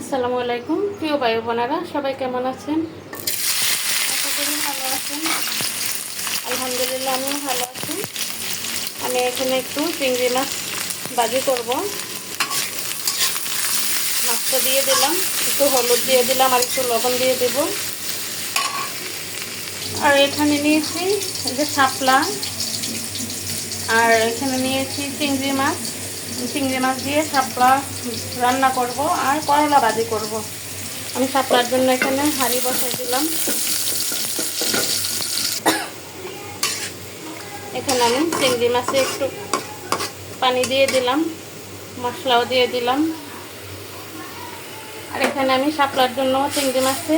আসসালামু আলাইকুম। প্রিয় ভাই বোনেরা, সবাই কেমন আছেন? আশা করি ভালো আছেন। আলহামদুলিল্লাহ, আমিও ভালো আছি। আমি এখানে একটু চিংড়ি মাছ বাজি করব। মাছটা দিয়ে দিলাম, একটু হলুদ দিয়ে দিলাম আর একটু লবণ দিয়ে দেব। আর এখানে নিয়েছি যে শাপলা, আর এখানে নিয়েছি চিংড়ি মাছ। চিংড়ি মাছ দিয়ে শাপলা রান্না করব আর করলা ভাজি করব। আমি শাপলার জন্য এখানে হাঁড়ি বসাই দিলাম। এখানে আমি চিংড়ি মাছে একটু পানি দিয়ে দিলাম, মশলাও দিয়ে দিলাম। আর এখানে আমি শাপলার জন্য চিংড়ি মাছে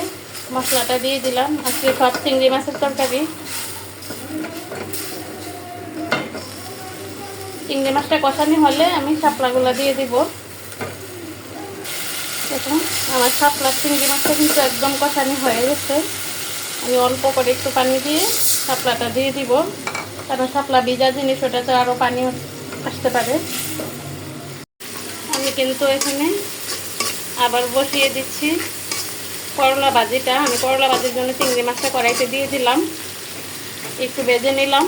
মশলাটা দিয়ে দিলাম। আজকে সব চিংড়ি মাছের তরকারি। চিংড়ি মাছটা কষানি হলে আমি শাপলাগুলো দিয়ে দিব। দেখুন, আমার শাপলার চিংড়ি মাছটা কিন্তু একদম কষানি হয়ে গেছে। আমি অল্প করে একটু পানি দিয়ে শাপলাটা দিয়ে দিব। কারণ শাপলা ভিজা জিনিস ওটাতে আরও পানি আসতে পারে। আমি কিন্তু এখানে আবার বসিয়ে দিচ্ছি করলা ভাজিটা। আমি করলা ভাজির জন্য চিংড়ি মাছটা কড়াইতে দিয়ে দিলাম। একটু বেজে নিলাম।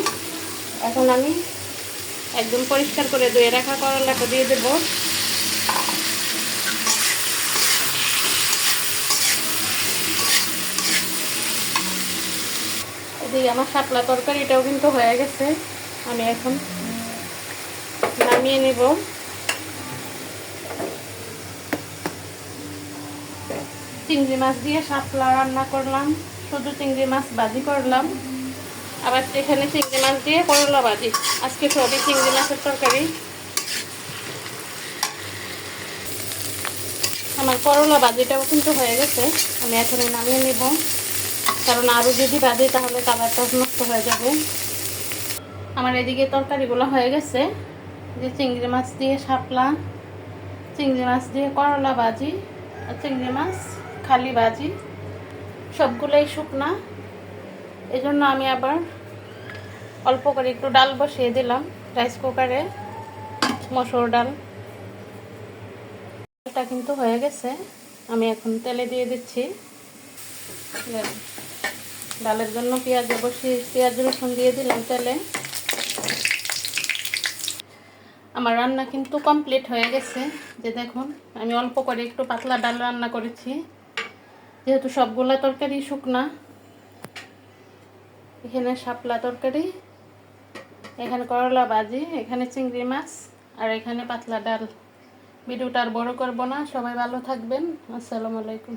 এখন আমি একদম পরিষ্কার করে ধুয়ে রাখা করলাটা দিয়ে দেব। এদিকে আমার শাপলা তরকারিটাও কিন্তু হয়ে গেছে। আমি এখন নামিয়ে নেব। চিংড়ি মাছ দিয়ে শাপলা রান্না করলাম। শুধু চিংড়ি মাছ ভাজি করলাম। আবার এখানে চিংড়ি মাছ দিয়ে করলা ভাজি। আজকে সবই চিংড়ি মাছের তরকারি। আমার করলা ভাজিটাও কিন্তু হয়ে গেছে। আমি এখানে নামিয়ে নেব। কারণ আরও যদি ভাজি, তাহলে কালারটা নষ্ট হয়ে যাবে। আমার এদিকে তরকারিগুলো হয়ে গেছে। যে চিংড়ি মাছ দিয়ে শাপলা, চিংড়ি মাছ দিয়ে করলা ভাজি, আর চিংড়ি মাছ, খালি ভাজি, সবগুলোই শুকনা। এই জন্য আমি আবার অল্প করে একটু ডাল বসিয়ে দিলাম রাইস কুকারে মসুর ডাল। ডালটা কিন্তু হয়ে গেছে, আমি এখন তেলে দিয়ে দিচ্ছি। ডালের জন্য পেঁয়াজ বসিয়ে, পেঁয়াজ রসুন দিয়ে দিলাম তেলে। আমার রান্না কিন্তু কমপ্লিট হয়ে গেছে। যে দেখুন, আমি অল্প করে একটু পাতলা ডাল রান্না করেছি। যেহেতু সবগুলা তরকারি শুকনা এখানে শাপলা তরকারি, এখানে করলা ভাজি, এখানে চিংড়ি মাছ, আর এখানে পাতলা ডাল। ভিডিওটা আর বড় করব না। সবাই ভালো থাকবেন। আসসালামু আলাইকুম।